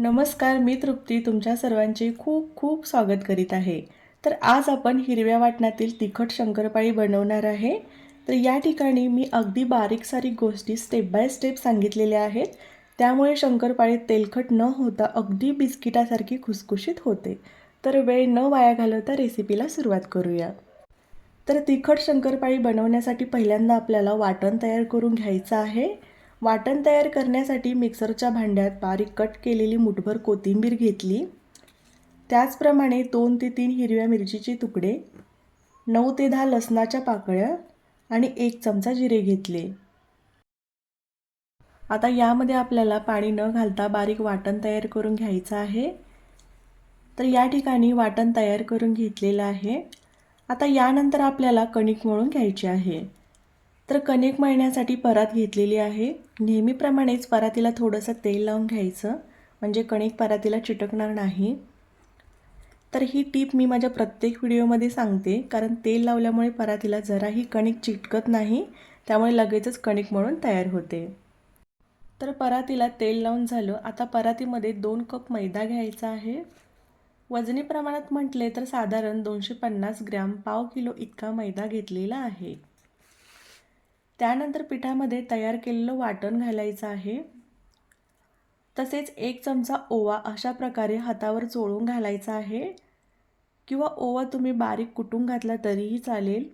नमस्कार मी तृप्ती. तुमच्या सर्वांचे खूप खूप स्वागत करीत आहे. तर आज आपण हिरव्या वाटणातील तिखट शंकरपाळी बनवणार आहे. तर या ठिकाणी मी अगदी बारीक सारीक गोष्टी स्टेप बाय स्टेप सांगितलेल्या आहेत. त्यामुळे शंकरपाळीत तेलखट न होता अगदी बिस्किटासारखी खुसखुशीत होते. तर वेळ न वाया घालवता रेसिपीला सुरुवात करूया. तर तिखट शंकरपाळी बनवण्यासाठी पहिल्यांदा आपल्याला वाटण तयार करून घ्यायचं आहे. वाटण तयार करण्यासाठी मिक्सरच्या भांड्यात बारीक कट केलेली मुठभर कोथिंबीर घेतली. त्याचप्रमाणे दोन ते तीन हिरव्या मिरचीचे तुकडे नऊ ते दहा लसणाच्या पाकळ्या आणि एक चमचा जिरे घेतले. आता यामध्ये आपल्याला पाणी न घालता बारीक वाटण तयार करून घ्यायचं आहे. तर या ठिकाणी वाटण तयार करून घेतलेलं आहे. आता यानंतर आपल्याला कणिक मळून घ्यायची आहे. तर कणिक मळण्यासाठी परात घेतलेली आहे. नेहमीप्रमाणेच परातीला थोडंसं तेल लावून घ्यायचं म्हणजे कणिक परातीला चिटकणार नाही. तर ही टीप मी माझ्या प्रत्येक व्हिडिओमध्ये सांगते कारण तेल लावल्यामुळे परातीला जराही कणिक चिटकत नाही त्यामुळे लगेचच कणिक म्हणून तयार होते. तर परातीला तेल लावून झालं आता परातीमध्ये दोन कप मैदा घ्यायचा आहे. वजनी प्रमाणात म्हटले तर साधारण दोनशे पन्नास ग्रॅम पाव किलो इतका मैदा घेतलेला आहे. त्यानंतर पिठामध्ये तयार केलेलं वाटण घालायचं आहे. तसेच एक चमचा ओवा अशा प्रकारे हातावर चोळून घालायचा आहे. किंवा ओवा तुम्ही बारीक कुटून घातला तरीही चालेल.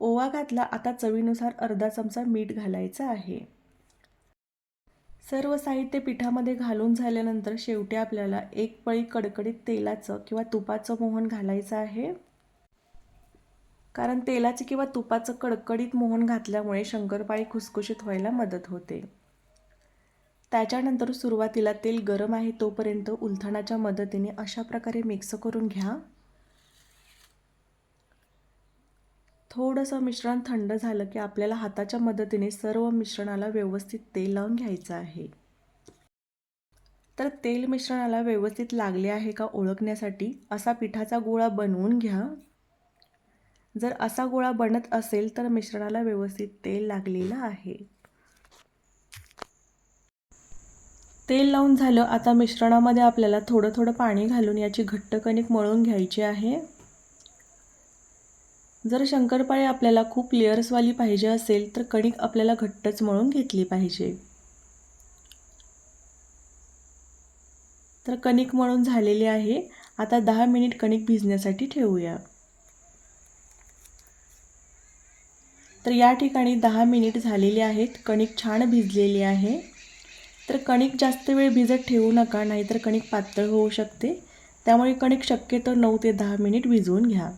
ओवा घातला आता चवीनुसार अर्धा चमचा मीठ घालायचं आहे. सर्व साहित्य पिठामध्ये घालून झाल्यानंतर शेवटी आपल्याला एक पळी कडकडीत तेलाचं किंवा तुपाचं मोहन घालायचं आहे. कारण तेलाचं किंवा तुपाचं कडकडीत मोहन घातल्यामुळे शंकरपाळी खुसखुशीत व्हायला मदत होते. त्याच्यानंतर सुरुवातीला तेल गरम आहे तोपर्यंत उलथणाच्या मदतीने अशा प्रकारे मिक्स करून घ्या. थोडंसं मिश्रण थंड झालं की आपल्याला हाताच्या मदतीने सर्व मिश्रणाला व्यवस्थित तेल लावून घ्यायचं आहे. तर तेल मिश्रणाला व्यवस्थित लागले आहे का ओळखण्यासाठी असा पिठाचा गोळा बनवून घ्या. जर असा गोळा बनत असेल तर मिश्रणाला व्यवस्थित तेल लागलेलं आहे. तेल लावून झालं आता मिश्रणामध्ये आपल्याला थोडं थोडं पाणी घालून याची घट्ट कणिक मळून घ्यायची आहे. जर शंकरपाळी आपल्याला खूप लेअर्सवाली पाहिजे असेल तर कणिक आपल्याला घट्टच मळून घेतली पाहिजे. तर कणिक मळून झालेली आहे. आता दहा मिनिट कणिक भिजण्यासाठी ठेवूया. तर या ठिकाणी दहा मिनिट झालेले आहेत. कणिक छान भिजलेली आहे. तर कणिक जास्त वेळ भिजत ठेवू नका नाहीतर कणिक पातळ होऊ शकते. त्यामुळे कणिक शक्यतो नऊ ते दहा मिनिट भिजवून घ्या.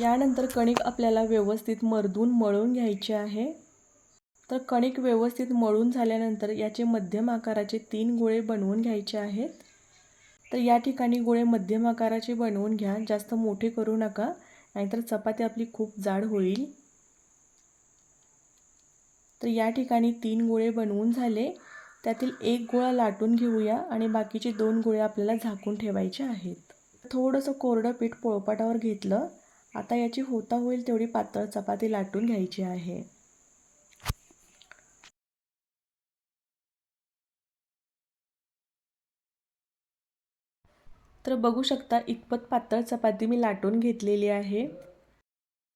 यानंतर कणिक आपल्याला व्यवस्थित मर्दून मळून घ्यायचे आहे. तर कणिक व्यवस्थित मळून झाल्यानंतर याचे मध्यम आकाराचे तीन गोळे बनवून घ्यायचे आहेत. तर या ठिकाणी गोळे मध्यम आकाराचे बनवून घ्या. जास्त मोठे करू नका नाहीतर चपाती आपली खूप जाड होईल. तर या ठिकाणी तीन गोळे बनवून झाले. त्यातील एक गोळा लाटून घेऊया आणि बाकीचे दोन गोळे आपल्याला झाकून ठेवायचे आहेत. थोडंसं कोरडं पीठ पोळपाटावर घेतलं. आता याची होता होईल तेवढी पातळ चपाती लाटून घ्यायची आहे. तर बघू शकता इतपत पातळ चपाती मी लाटून घेतलेली आहे.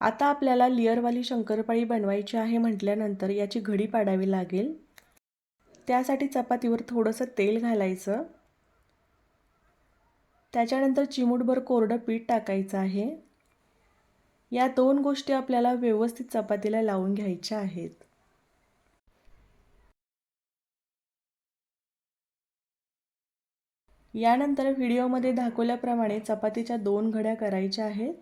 आता आपल्याला लिअरवाली शंकरपाळी बनवायची आहे म्हटल्यानंतर याची घडी पाडावी लागेल. त्यासाठी चपातीवर थोडंसं तेल घालायचं. त्याच्यानंतर चिमूटभर कोरडं पीठ टाकायचं आहे. या दोन गोष्टी आपल्याला व्यवस्थित चपातीला लावून घ्यायच्या आहेत. यानंतर व्हिडिओमध्ये दाखवल्याप्रमाणे चपातीच्या दोन घड्या करायच्या आहेत.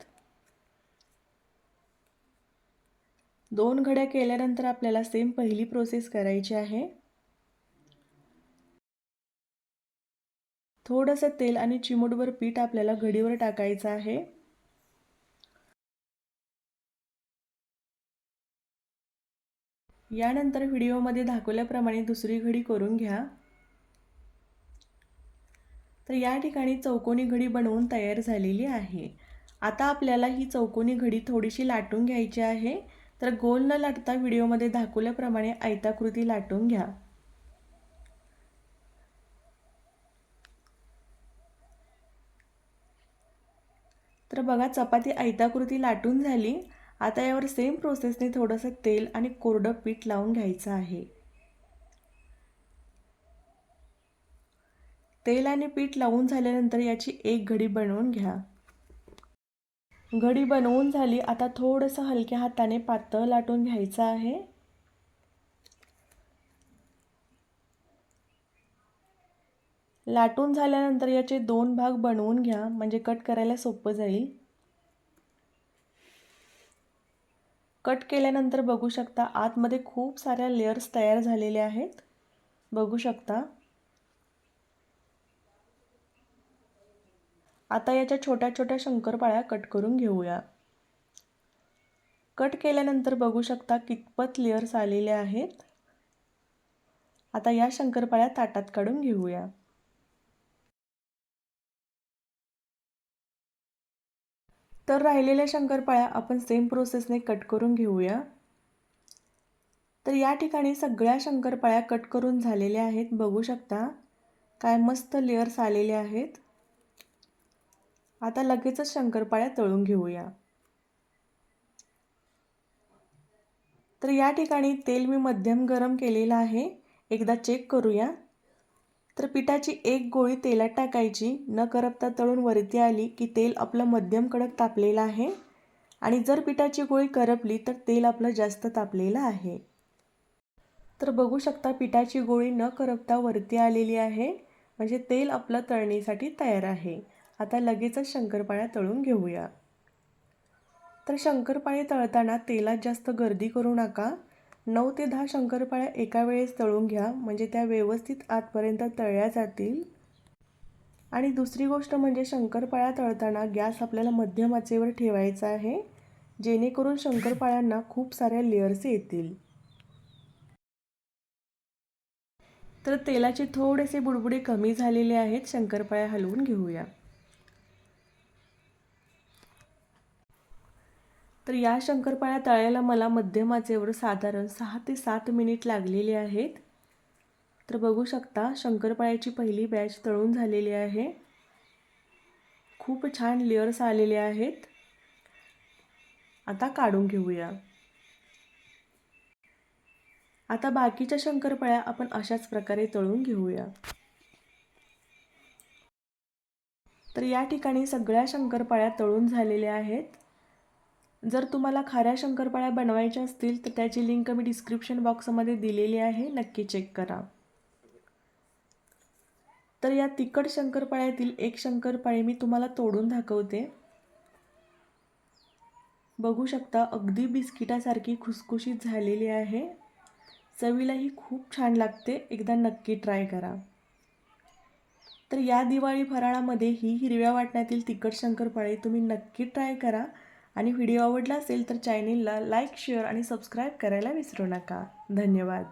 दोन घड्या केल्यानंतर आपल्याला सेम पहिली प्रोसेस करायची आहे. थोडंसं तेल आणि चिमूटभर पीठ आपल्याला घडीवर टाकायचं आहे. यानंतर व्हिडिओमध्ये दाखवल्याप्रमाणे दुसरी घडी करून घ्या. तर या ठिकाणी चौकोनी घडी बनवून तयार झालेली आहे. आता आपल्याला ही चौकोनी घडी थोडीशी लाटून घ्यायची आहे. तर गोल न लाटता व्हिडिओमध्ये दाखवल्याप्रमाणे आयताकृती लाटून घ्या. तर बघा चपाती आयताकृती लाटून झाली. आता यावर सेम प्रोसेसने थोडंसं तेल आणि कोरडं पीठ लावून घ्यायचं आहे. तेल आणि पीठ लावून झाल्यानंतर याची एक घडी बनवून घ्या. घडी बनवून झाली. आता थोडंसं हलक्या हाताने पातळ लाटून घ्यायचं आहे. लाटून झाल्यानंतर याचे दोन भाग बनवून घ्या. म्हणजे कट करायला सोपं जाईल. कट केल्यानंतर बघू शकता आतमध्ये खूप साऱ्या लेयर्स तयार झालेल्या आहेत. बघू शकता. आता याच्या छोट्या छोट्या शंकरपाळ्या कट करून घेऊया. कट केल्यानंतर बघू शकता कितपत लेअर्स आलेले आहेत. आता या शंकरपाळ्या ताटात काढून घेऊया. तर राहिलेल्या शंकरपाळ्या आपण सेम प्रोसेसने कट करून घेऊया. तर या ठिकाणी सगळ्या शंकरपाळ्या कट करून झालेल्या आहेत. बघू शकता काय मस्त लेअर्स आलेले आहेत. आता लगेचच शंकरपाळ्या तळून घेऊया. तर या ठिकाणी तेल मी मध्यम गरम केलेलं आहे. एकदा चेक करूया. तर पिठाची एक गोळी तेलात टाकायची. न करपता तळून वरती आली की तेल आपलं मध्यम कडक तापलेलं आहे. आणि जर पिठाची गोळी करपली तर तेल आपलं जास्त तापलेलं आहे. तर बघू शकता पिठाची गोळी न करपता वरती आलेली आहे. म्हणजे तेल आपलं तळणीसाठी तयार आहे. आता लगेचच शंकरपाळ्या तळून घेऊया. तर शंकरपाळे तळताना तेलात जास्त गर्दी करू नका. नऊ ते दहा शंकरपाळ्या एका वेळेस तळून घ्या म्हणजे त्या व्यवस्थित आतपर्यंत तळल्या जातील. आणि दुसरी गोष्ट म्हणजे शंकरपाळ्या तळताना गॅस आपल्याला मध्यम आचेवर ठेवायचा आहे जेणेकरून शंकरपाळ्यांना खूप साऱ्या लेअर्स येतील. तर तेलाचे थोडेसे बुडबुडे कमी झालेले आहेत शंकरपाळ्या हलवून घेऊया. तर या शंकरपाळ्या तळायला मला मध्यमाचेवर साधारण सहा ते सात मिनिट लागलेले आहेत. तर बघू शकता शंकरपाळ्याची पहिली बॅच तळून झालेली आहे. खूप छान लेअर्स आलेले आहेत. आता काढून घेऊया. आता बाकीच्या शंकरपाळ्या आपण अशाच प्रकारे तळून घेऊया. तर या ठिकाणी सगळ्या शंकरपाळ्या तळून झालेल्या आहेत. जर तुम्हाला खाऱ्या शंकरपाळ्या बनवायच्या असतील तर त्याची लिंक मी डिस्क्रिप्शन बॉक्समध्ये दिलेली आहे. नक्की चेक करा. तर या तिखट शंकरपाळ्यातील एक शंकरपाळी मी तुम्हाला तोडून दाखवते. बघू शकता अगदी बिस्किटासारखी खुसखुशीत झालेली आहे. चवीलाही खूप छान लागते. एकदा नक्की ट्राय करा. तर या दिवाळी फराळामध्ये ही हिरव्या वाटण्यातील तिखट शंकरपाळी तुम्ही नक्की ट्राय करा. आणि व्हिडिओ आवडला असेल तर चॅनेलला लाईक शेअर आणि सबस्क्राईब करायला विसरू नका. धन्यवाद.